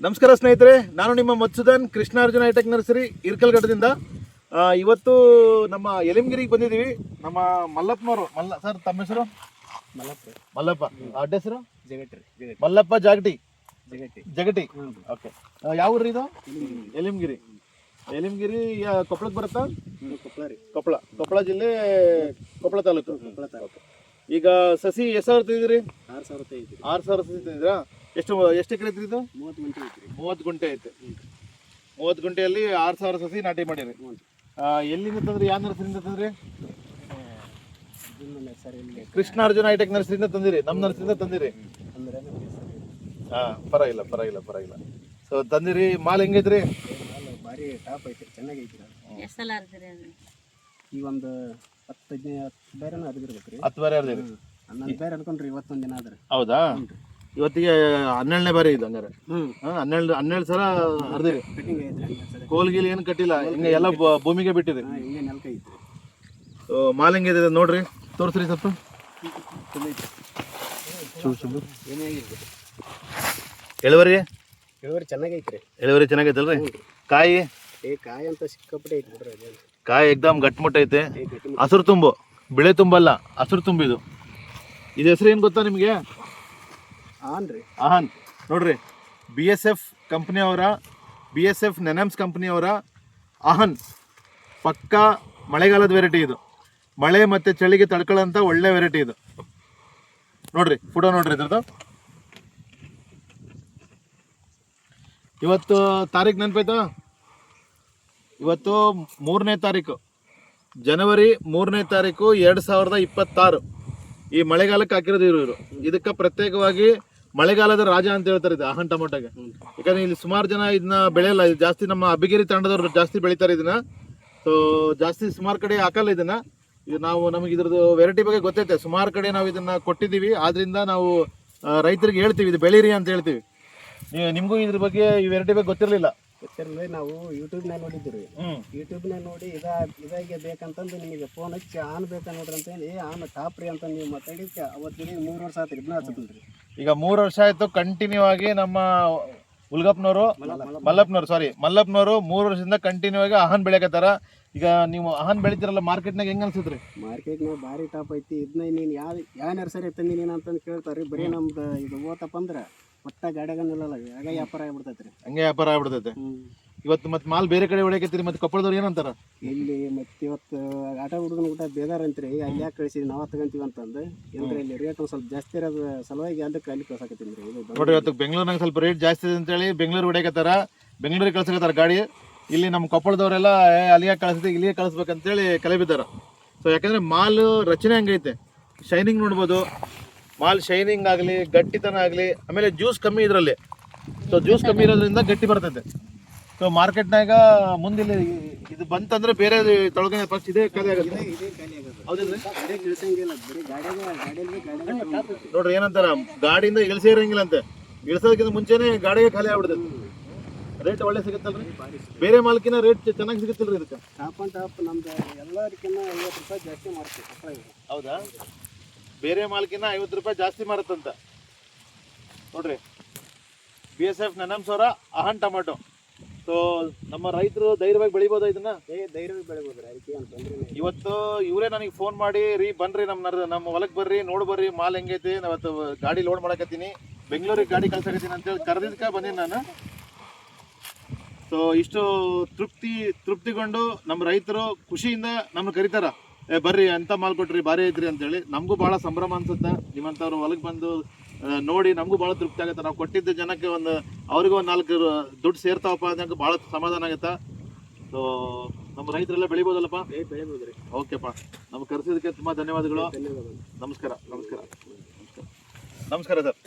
ನಮಸ್ಕಾರ ಸ್ನೇಹಿತರೆ ನಾನು ನಿಮ್ಮ ಮತ್ಸುದನ್ ಕೃಷ್ಣಾರ್ಜುನ ಹೈಟೆಕ್ ನರ್ಸರಿ ಇರ್ಕಲ್ಗಡದಿಂದ ಆ, ಇವತ್ತು ನಮ್ಮ ಎಲಿಮಗಿರಿಗೆ ಬಂದಿದ್ದೀವಿ. ನಮ್ಮ ಮಲ್ಲಪ್ಪನವರು ಮಲ್ಲ ಸರ್ ತಮ್ಮ ಹೆಸರು? ಮಲ್ಲಪ್ಪ. ಮಲ್ಲಪ್ಪ. ಅಡ್ಡ ಹೆಸರು? ಜಗಟ್ರಿ ಮಲ್ಲಪ್ಪ ಜಾಗಟಿ. ಜಗಟಿ? ಜಗಟಿ ಓಕೆ. ಯಾವ ಊರು ಇದು? ಎಲಿಮಗಿರಿ ಎಲಿಮಗಿರಿ ಯಾ- ಕೊಪ್ಪಳಕ್ಕೆ ಬರುತ್ತಾ? ಕೊಪ್ಪಳ ರೀ. ಕೊಪ್ಪಳ. ಕೊಪ್ಪಳ ಜಿಲ್ಲೆ ಕೊಪ್ಪಳ ತಾಲೂಕು. ಕೊಪ್ಪಳ ತಾಲೂಕು. ಈಗ ಸಸಿ ಎಷ್ಟು ಸಾವಿರ ತಂದಿದ್ರಿ ಆರು ಸಾವಿರ ಐತ್ರಿ ಆರು ಸಾವಿರ ಸಸಿ ತಂದಿದ್ರಾ ಎಷ್ಟು ಎಷ್ಟು ಎಕರೆ ಐತ್ರಿ ಇದು? ಮೂವತ್ತು ಗಂಟೆ ಐತ್ರಿ. ಮೂವತ್ತು ಗುಂಟೆ ಐತೆ. ಮೂವತ್ತು ಗುಂಟೆಯಲ್ಲಿ ಆರು ಸಾವಿರ ಸಸಿ ನಾಟಿ ಮಾಡಿರಿ. ಎಲ್ಲಿಂದ ತಂದ್ರಿ ಯಾವ ನರ್ಸರಿಯಿಂದ ತಂದ್ರಿ? ಇದನ್ನ ಸರ್ ಇಲ್ಲಿ. ಕೃಷ್ಣಾರ್ಜುನ ಹೈಟೆಕ್ ನರ್ಸರಿಯಿಂದ ತಂದಿರಿ. ನಮ್ಮ ನರ್ಸರಿಂದ ತಂದಿರಿ. ಹಾ ಪರವಾಗಿಲ್ಲ ಪರವಾಗಿಲ್ಲ ಪರವಾಗಿಲ್ಲ. ಸೊ ತಂದಿರಿ ಮಾಲ್ ಹೆಂಗೈತ್ರಿ? ಭಾರಿ ಟಾಪ್ ಐತ್ರಿ ಚೆನ್ನಾಗಿ ಐತಿ ಅದು. ಎಷ್ಟು ಸಲ ಆಡ್ತೀರಿ ಅದು? ಒಂದು ಹತ್ತು ಹದಿನೈದು ಹತ್ತು ಬೇರೆನೂ ಅರ್ದಿರ್ಬೇಕು ರೀ ಹತ್ತು ಬಾರಿ ಹರಿದಿರಿ? ಹನ್ನೊಂದು ಬೇರೆ ಅನ್ಕೊಂಡ್ರಿ ಇವತ್ತೊಂದು ದಿನ ಆದ್ರೆ. ಹೌದಾ? ಇವತ್ತಿಗೆ ಹನ್ನೆರಡನೇ ಬಾರಿ ಇದು ಹಂಗಾರೆ. ಹನ್ನೆರಡು ಹನ್ನೆರಡು ಸಲ ಹರಿದಿರಿ ಕೋಲ್ಗಿಲ್ ಏನು ಕಟ್ಟಿಲ್ಲ ಹಿಂಗೆ ಎಲ್ಲ ಭೂಮಿಗೆ ಬಿಟ್ಟಿದೆ. ಮಾಲ್ ಹೆಂಗಿದೆ ನೋಡ್ರಿ. ತೋರಿಸ್ರಿ ಸ್ವಲ್ಪ. ಎಳವರಿ ಐತ್ರಿ ಚೆನ್ನಾಗೈತೆ ಎಳವರಿ ಇಳುವರಿ? ಇಳುವರಿ ಚೆನ್ನಾಗೈತ್ರಿ ಇಳುವರಿ ಚೆನ್ನಾಗೈತಲ್ರಿ? ಕಾಯಿ? ಏ ಕಾಯಿ ಅಂತ ಸಿಕ್ಕಾಪಟ್ಟೆ ಐತಿ ಕಾಯಿ ಎಕ್ದಮ್ ಗಟ್ಮುಟ್ ಐತೆ. ಹಸಿರು ತುಂಬು. ಬಿಳೆ ತುಂಬಲ್ಲ ಹಸಿರು ತುಂಬಿದು ಇದು ಹೆಸರು ಏನು ಗೊತ್ತಾ ನಿಮಗೆ? ರೀ. ಆಹನ್ ನೋಡ್ರಿ ಬಿ ಎಸ್ ಎಫ್ ಕಂಪ್ನಿಯವರ ಬಿ ಎಸ್ ಎಫ್ ನೆನಮ್ಸ್ ಕಂಪ್ನಿಯವರ ಆಹನ್ ಪಕ್ಕಾ ಮಳೆಗಾಲದ ವೆರೈಟಿ ಇದು. ಮಳೆ ಮತ್ತು ಚಳಿಗೆ ತಡ್ಕೊಳ್ಳೋಂಥ ಒಳ್ಳೆ ವೆರೈಟಿ ಇದು. ನೋಡ್ರಿ ಫೋಟೋ ನೋಡ್ರಿ ಇದ್ರದ್ದು. ಇವತ್ತು ತಾರೀಕು ನೆನಪಾಯ್ತಾ? ಇವತ್ತು ಮೂರನೇ ತಾರೀಕು ಜನವರಿ ಮೂರನೇ ತಾರೀಕು ಎರಡು ಸಾವಿರದ ಇಪ್ಪತ್ತಾರು. ಈ ಮಳೆಗಾಲಕ್ಕೆ ಹಾಕಿರೋದು ಇವರು. ಇದಕ್ಕೆ ಪ್ರತ್ಯೇಕವಾಗಿ ಮಳೆಗಾಲದ ರಾಜ ಅಂತ ಹೇಳ್ತಾರೆ ಇದು ಆಹನ್ ಟೊಮೊಟೊಗೆ ಯಾಕಂದ್ರೆ ಇಲ್ಲಿ ಸುಮಾರು ಜನ ಇದನ್ನ ಬೆಳೆಯಲ್ಲ ಇದು ಜಾಸ್ತಿ ನಮ್ಮ ಅಬ್ಬಿಗೇರಿ ತಂಡದವ್ರು ಜಾಸ್ತಿ ಬೆಳಿತಾರೆ ಇದನ್ನ. ಸೊ ಜಾಸ್ತಿ ಸುಮಾರು ಕಡೆ ಹಾಕಲ್ಲ ಇದನ್ನ. ಇದು ನಾವು ನಮಗೆ ಇದ್ರದ್ದು ವೆರೈಟಿ ಬಗ್ಗೆ ಗೊತ್ತೈತೆ. ಸುಮಾರು ಕಡೆ ನಾವು ಇದನ್ನ ಕೊಟ್ಟಿದ್ದೀವಿ. ಆದ್ರಿಂದ ನಾವು ರೈತರಿಗೆ ಹೇಳ್ತೀವಿ ಇದು ಬೆಳೀರಿ ಅಂತ ಹೇಳ್ತೀವಿ. ನಿಮಗೂ ಇದ್ರ ಬಗ್ಗೆ ಈ ವೆರೈಟಿ ಬಗ್ಗೆ ಗೊತ್ತಿರಲಿಲ್ಲ? ಗೊತ್ತಿರಲಿಲ್ಲ. ನಾವು ಯೂಟ್ಯೂಬ್ನಾಗ ನೋಡಿದ್ರಿ ಹ್ಮ್. ಯೂಟ್ಯೂಬ್ನಾಗ ನೋಡಿ ಇದ ಇದಾಗೆ ಬೇಕಂತಂದು ನಿಮಗೆ ಫೋನ್ ಹಚ್ಚಿ ಆನ್ ಬೇಕಾ ನೋಡ್ರಿ ಅಂತೇಳಿ ಆನ್ ಟಾಪ್ ರೀ ಅಂತ ನೀವು ಮಾತಾಡಿಕ್ಕೆ ಅವತ್ತಿಗೆ ಮೂರು ವರ್ಷ ಆತು ಇದನ್ನ ಹಚ್ಚದ್ರಿ. ಈಗ ಮೂರು ವರ್ಷ ಆಯ್ತು ಕಂಟಿನ್ಯೂ ಆಗಿ ನಮ್ಮ ಉಲ್ಗಪ್ನವರು ಮಲ್ಲಪ್ಪನವರು ಸಾರಿ ಮಲ್ಲಪ್ಪನವರು ಮೂರು ವರ್ಷದಿಂದ ಕಂಟಿನ್ಯೂ ಆಗಿ ಆಹನ್ ಬೆಳೆಕತ್ತಾರ ಈಗ ನೀವು ಆಹನ್ ಬೆಳಿತೀರಲ್ಲ ಮಾರ್ಕೆಟ್ನಾಗ ಹೆಂಗ್ ಅನ್ಸುತ್ರಿ? ಮಾರ್ಕೆಟ್ನಾಗ ಭಾರಿ ಟಾಪ್ ಐತಿ. ಇದನ್ನ ನೀನು ಯಾವ ಯಾವ ನರ್ಸರಿ ತಂದಿ ನೀನು ಅಂತಂದು ಕೇಳ್ತಾರೆ ಬರೀ ನಮ್ದು ಇದು ಓತಪ್ಪ ಅಂದ್ರೆ ಒಟ್ಟ ಗಾಡ್ಯಾಗ ನಿಲ್ಲಲ್ಲ. ಆಗ ವ್ಯಾಪಾರ ಆಗ್ಬಿಡ್ತೈತೆ ರೀ ಹಂಗೆ ವ್ಯಾಪಾರ ಆಗ್ಬಿಡ್ತೈತೆ. ಇವತ್ತು ಮತ್ತೆ ಮಾಲ್ ಬೇರೆ ಕಡೆ ಹೊಡೆಯಕತ್ತೀರಿ ಮತ್ತೆ ಕೊಪ್ಪಳದವ್ರು ಏನಂತಾರ? ಇಲ್ಲಿ ಮತ್ತೆ ಇವತ್ತು ಆಟ ಹುಡುಗನ ಊಟ ಬೇದಾರ ಅಂತ್ರಿ ಅಲ್ಲಿ ಯಾಕೆ ಕಳಿಸಿದ್ವಿ ನಾವು ತಗೊಂತೀವಿ ಅಂತಂದು. ಅಂದ್ರೆ ಇಲ್ಲಿ ರೇಟ್ ಒಂದು ಸ್ವಲ್ಪ ಜಾಸ್ತಿ ಇರೋದು ಸಲುವಾಗಿ ಅದಕ್ಕೆ ಅಲ್ಲಿ ಕಳ್ಸಾಕತ್ತೀನಿ ರೀ ಇದು ನೋಡ್ರಿ ಇವತ್ತು ಬೆಂಗಳೂರಿನಾಗ ಸ್ವಲ್ಪ ರೇಟ್ ಜಾಸ್ತಿ ಇದೆ ಅಂತೇಳಿ ಬೆಂಗಳೂರು ಹೊಡೆಯಕತ್ತಾರ. ಬೆಂಗಳೂರಿಗೆ ಕಳ್ಸಕತ್ತಾರ ಗಾಡಿ. ಇಲ್ಲಿ ನಮ್ಮ ಕೊಪ್ಪಳದವರೆಲ್ಲ ಅಲ್ಲಿಗೆ ಕಳಿಸ್ತೀವಿ ಇಲ್ಲಿಗೆ ಕಳಿಸ್ಬೇಕಂತೇಳಿ ಕಲೆ ಬಿದ್ದಾರ. ಸೊ ಯಾಕಂದ್ರೆ ಮಾಲ್ ರಚನೆ ಹಂಗೈತೆ ಶೈನಿಂಗ್ ನೋಡ್ಬೋದು. ಮಾಲ್ ಶೈನಿಂಗ್ ಆಗಲಿ ಗಟ್ಟಿತನ ಆಗಲಿ ಆಮೇಲೆ ಜ್ಯೂಸ್ ಕಮ್ಮಿ ಇದರಲ್ಲಿ. ಸೊ ಜ್ಯೂಸ್ ಕಮ್ಮಿ ಇರೋದ್ರಿಂದ ಗಟ್ಟಿ ಬರ್ತೈತೆ. ಸೊ ಮಾರ್ಕೆಟ್ನಾಗ ಮುಂದಿಲ್ಲ ಇದು ಬಂತಂದ್ರೆ ಬೇರೆ ತೊಳಗನೆ ಫಸ್ಟ್ ಇದೇ ಖಾಲಿ ಆಗುತ್ತೆ. ನೋಡ್ರಿ ಏನಂತಾರ ಗಾಡಿಯಿಂದ ಇಳಿಸೇ ಇರಂಗಿಲ್ಲ ಅಂತೆ. ಇಳಿಸೋದಕ್ಕಿಂತ ಮುಂಚೆನೆ ಗಾಡಿಗೆ ಖಾಲಿ ಆಗ್ಬಿಡ್ತೈತೆ. ರೇಟ್ ಒಳ್ಳೆ ಸಿಗುತ್ತಲ್ರಿ? ಬೇರೆ ಮಾಲ್ಕಿನ ರೇಟ್ ಚೆನ್ನಾಗಿ ಸಿಗುತ್ತಲ್ರಿ ಇದಕ್ಕೆ? ಟಾಪ್ ಅಂಡ್ ಟಾಪ್ ನಮ್ದು ಎಲ್ಲದಕ್ಕಿಂತ ಐವತ್ತು ರೂಪಾಯಿ ಜಾಸ್ತಿ ಮಾಡ್ತೀವಿ ಹೌದಾ? ಬೇರೆ ಮಾಲ್ಕಿನ ಐವತ್ತು ರೂಪಾಯಿ ಜಾಸ್ತಿ ಮಾರುತ್ತಂತ. ನೋಡ್ರಿ. ಬಿ ಎಸ್ ಎಫ್ ನೆನಮ್ಸ್ ಸೋರ ಅಹನ್ ಟೊಮೆಟೊ ಸೊ ನಮ್ಮ ರೈತರು ಧೈರ್ಯವಾಗಿ ಬೆಳಿಬೋದಾ ಇದನ್ನ? ಏ ಧೈರ್ಯ ಬೆಳಿಬೋದು ರೀ ಅದಕ್ಕೆ ಏನು ತೊಂದರೆ ಇವತ್ತು ಇವರೇ ನನಗೆ ಫೋನ್ ಮಾಡಿ ರೀ ಬನ್ರಿ ನಮ್ಮ ನಮ್ಮ ಹೊಲಕ್ಕೆ ಬರ್ರಿ ನೋಡ್ ಬರ್ರಿ ಮಾಲ್ ಹೆಂಗೈತಿ ನಾವತ್ತು ಇವತ್ತು ಗಾಡಿ ಲೋಡ್ ಮಾಡಕತ್ತೀನಿ ಬೆಂಗಳೂರಿಗೆ ಗಾಡಿ ಕಳ್ಸಕತ್ತೀನಿ ಅಂತೇಳಿ ಕರೆದಿದ್ಕ ಬಂದೀನಿ ನಾನು. ಸೊ ಇಷ್ಟು ತೃಪ್ತಿ ತೃಪ್ತಿಗೊಂಡು ನಮ್ಮ ರೈತರು ಖುಷಿಯಿಂದ ನಮ್ಗೆ ಕರೀತಾರ. ಏ ಬರ್ರಿ ಎಂಥ ಮಾಲ್ ಕೊಟ್ರಿ ಭಾರಿ ಐತ್ರಿ ಅಂತೇಳಿ ನಮಗೂ ಭಾಳ ಸಂಭ್ರಮ ಅನ್ಸುತ್ತೆ ನಿಮ್ಮಂಥವ್ರು ಹೊಲಕ್ಕೆ ಬಂದು ನೋಡಿ ನಮಗೂ ಭಾಳ ತೃಪ್ತಿ ಆಗುತ್ತೆ. ನಾವು ಕೊಟ್ಟಿದ್ದ ಜನಕ್ಕೆ ಒಂದು ಅವ್ರಿಗೂ ಒಂದು ನಾಲ್ಕು ದುಡ್ಡು ಸೇರ್ತಾವಪ್ಪ ಅನ್ನೋಕೆ ಭಾಳ ಸಮಾಧಾನ ಆಗುತ್ತೆ. ಸೊ ನಮ್ಮ ರೈತರೆಲ್ಲ ಬೆಳಿಬೋದಲ್ಲಪ್ಪ? ಓಕೆಪ್ಪ ನಮ್ಗೆ ಕರೆಸಿದ್ದಕ್ಕೆ ತುಂಬ ಧನ್ಯವಾದಗಳು. ನಮಸ್ಕಾರ. ನಮಸ್ಕಾರ. ನಮಸ್ಕಾರ ಸರ್.